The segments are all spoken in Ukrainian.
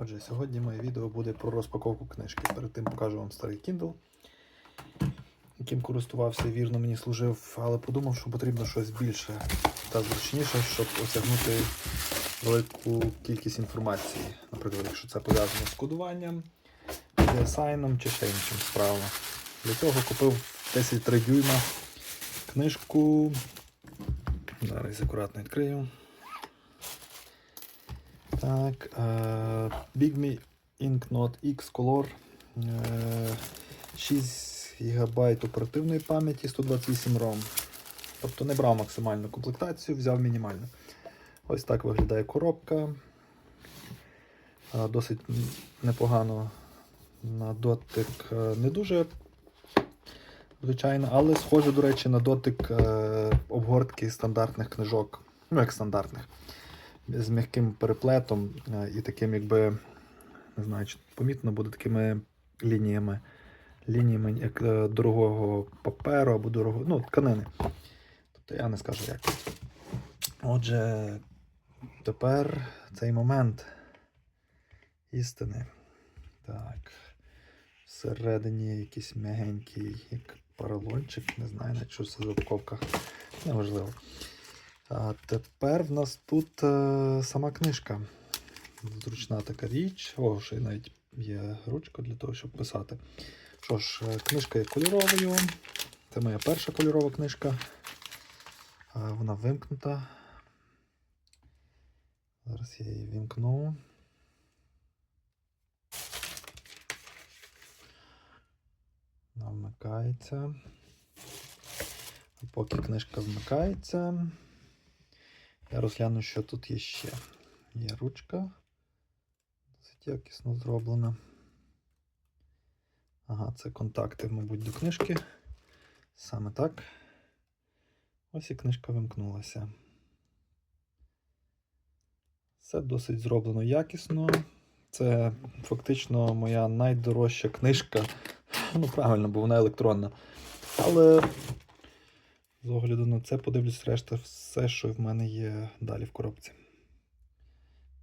Отже, сьогодні моє відео буде про розпаковку книжки. Перед тим покажу вам старий Kindle, яким користувався вірно мені служив, але подумав, що потрібно щось більше та зручніше, щоб осягнути велику кількість інформації. Наприклад, якщо це пов'язано з кодуванням, дизайном чи ще іншим справами. Для цього купив 10,3 дюйма книжку. Зараз акуратно відкрию. Так, е, Big Me Ink Note X Color. Е, 6 ГБ оперативної пам'яті, 128 ROM. Тобто не брав максимальну комплектацію, взяв мінімальну. Ось так виглядає коробка. Е, Досить непогано на дотик е, не дуже, звичайно, але схоже, до речі, на дотик е, обгортки стандартних книжок. Ну, як стандартних з м'яким переплетом е, і таким, якби, не знаю, чи помітно буде такими лініями, лініями як е, дорогого паперу або дорогого, ну, тканини. Тобто я не скажу як. Отже, тепер цей момент істини. Так. Всередині якийсь м'ягенький як поролончик, не знаю, навіть що це за упаковка. Неважливо. А тепер в нас тут е, сама книжка. Зручна така річ. О, ще навіть є ручка для того, щоб писати. Що ж, е, книжка є кольоровою. Це моя перша кольорова книжка. А, вона вимкнута. Зараз я її вімкну. Вона вмикається. Поки книжка вмикається. Я розгляну, що тут є ще. Є ручка. Досить якісно зроблена. Ага, це контакти, мабуть, до книжки. Саме так. Ось і книжка вимкнулася. Все досить зроблено якісно. Це фактично моя найдорожча книжка. Ну, правильно, бо вона електронна. Але з огляду на це подивлюсь решта все, що в мене є далі в коробці.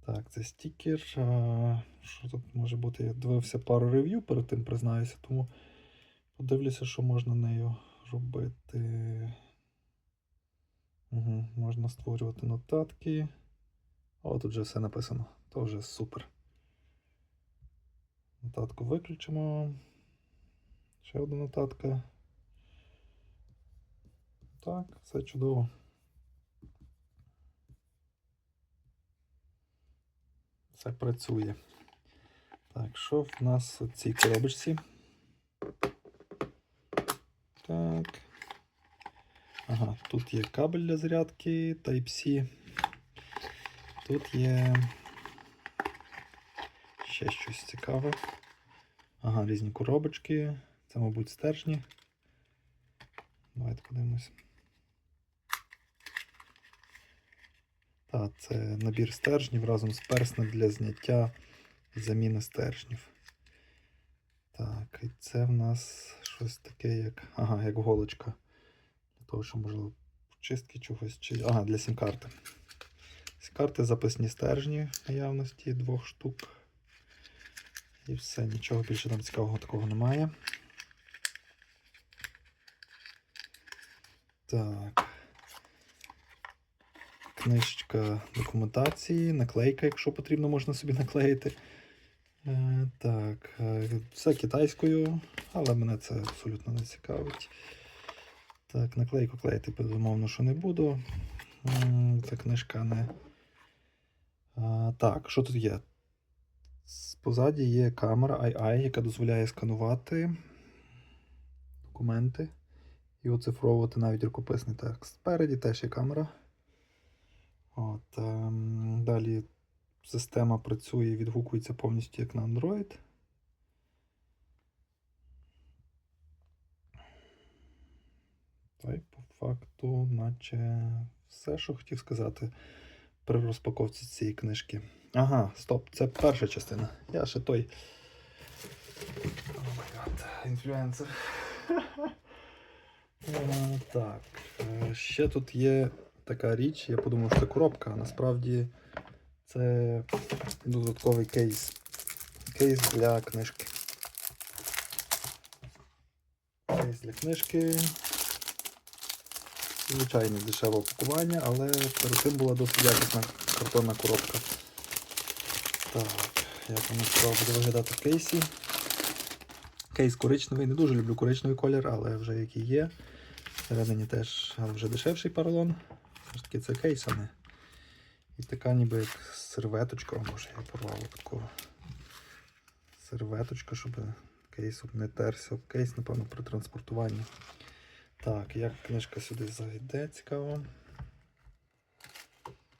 Так, це стікер. Що тут може бути? Я дивився пару рев'ю перед тим, признаюся, тому подивлюся, що можна нею робити. Угу, Можна створювати нотатки. О, тут вже все написано. То вже супер. Нотатку виключимо. Ще одна нотатка. Так, все чудово. Все працює. Так, що в нас у цій коробочці? Так. Ага, тут є кабель для зарядки Type-C. Тут є ще щось цікаве. Ага, різні коробочки. Це, мабуть, стержні. Давайте подивимось. Так, це набір стержнів разом з перснем для зняття і заміни стержнів. Так, і це в нас щось таке, як. Ага, як голочка. Для того, що можливо чистки чогось чи. Ага, для сім-карти. Сім-карти записні стержні наявності двох штук. І все, нічого більше там цікавого такого немає. Так. Книжечка документації, наклейка, якщо потрібно, можна собі наклеїти. Е, так, е, все китайською, але мене це абсолютно не цікавить. Так, наклейку клеїти, безумовно, що не буду. Ця книжка не. А, так, що тут є? Позаді є камера II, яка дозволяє сканувати документи і оцифровувати навіть рукописний текст. Спереді теж є камера. От, ем, далі система працює відгукується повністю як на Android. Та й по факту, наче все, що хотів сказати при розпаковці цієї книжки. Ага, стоп, це перша частина. Я ще той. Інфлюенсер. Е, Так, е, ще тут є така річ, я подумав, що це коробка, а насправді це додатковий кейс кейс для книжки. Кейс для книжки. Звичайне дешеве упакування, але перед тим була досить якісна картонна коробка. Так, як воно справа буде виглядати в кейсі. Кейс коричневий, не дуже люблю коричневий колір, але вже який є. Всередині теж, вже дешевший поролон. Все ж таки це кейс, а не. І така ніби як серветочка, може я порвав випадково. Серветочка, щоб кейс не терся кейс, напевно, при транспортуванні. Так, як книжка сюди зайде, цікаво.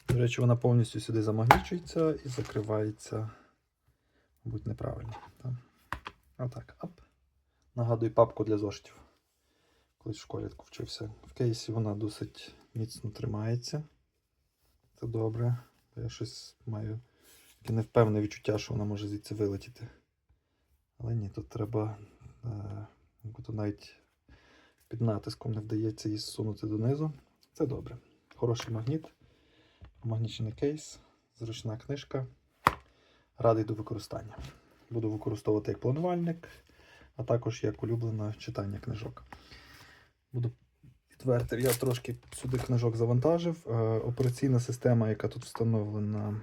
До речі, вона повністю сюди замагнічується і закривається, мабуть, неправильно. Так? Отак, ап. Нагадую папку для зошитів. Колись в школі таку вчився. В кейсі вона досить міцно тримається. Це добре. Я щось маю таке невпевне відчуття, що вона може звідси вилетіти. Але ні, тут треба е, навіть під натиском не вдається її зсунути донизу. Це добре. Хороший магніт, магнічний кейс, зручна книжка. Радий до використання. Буду використовувати як планувальник, а також як улюблене читання книжок. Буду відвертий. Я трошки сюди книжок завантажив. Е, Операційна система, яка тут встановлена.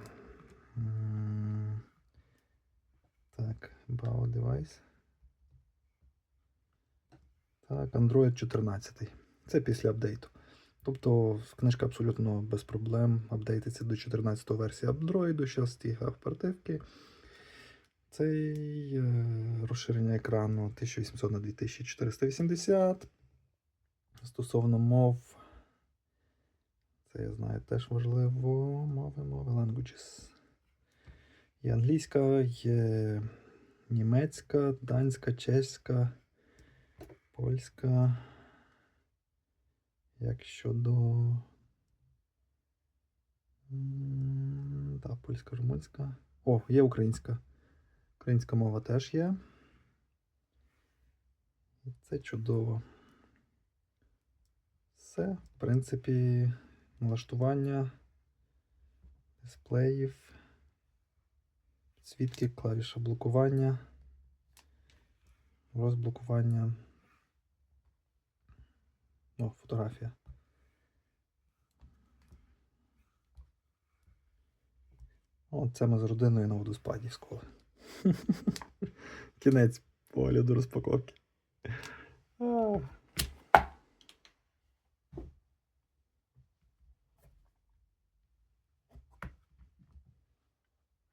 Так, Bao Device. Так, Android 14. Це після апдейту. Тобто книжка абсолютно без проблем апдейтиться до 14 версії Android, 6 ГБ оперативки. Цей е, розширення екрану 1800 на 2480. Стосовно мов, це я знаю теж важливо. Мови, мови, languages. Є англійська, є німецька, данська, чеська, польська. Як щодо. м, Так, польська, румунська. О, є українська. Українська мова теж є. Це чудово. Все, в принципі, налаштування дисплеїв, свідки, клавіша блокування, розблокування. О, фотографія. О, це ми з родиною на водоспаді з школи. Кінець погляду розпаковки.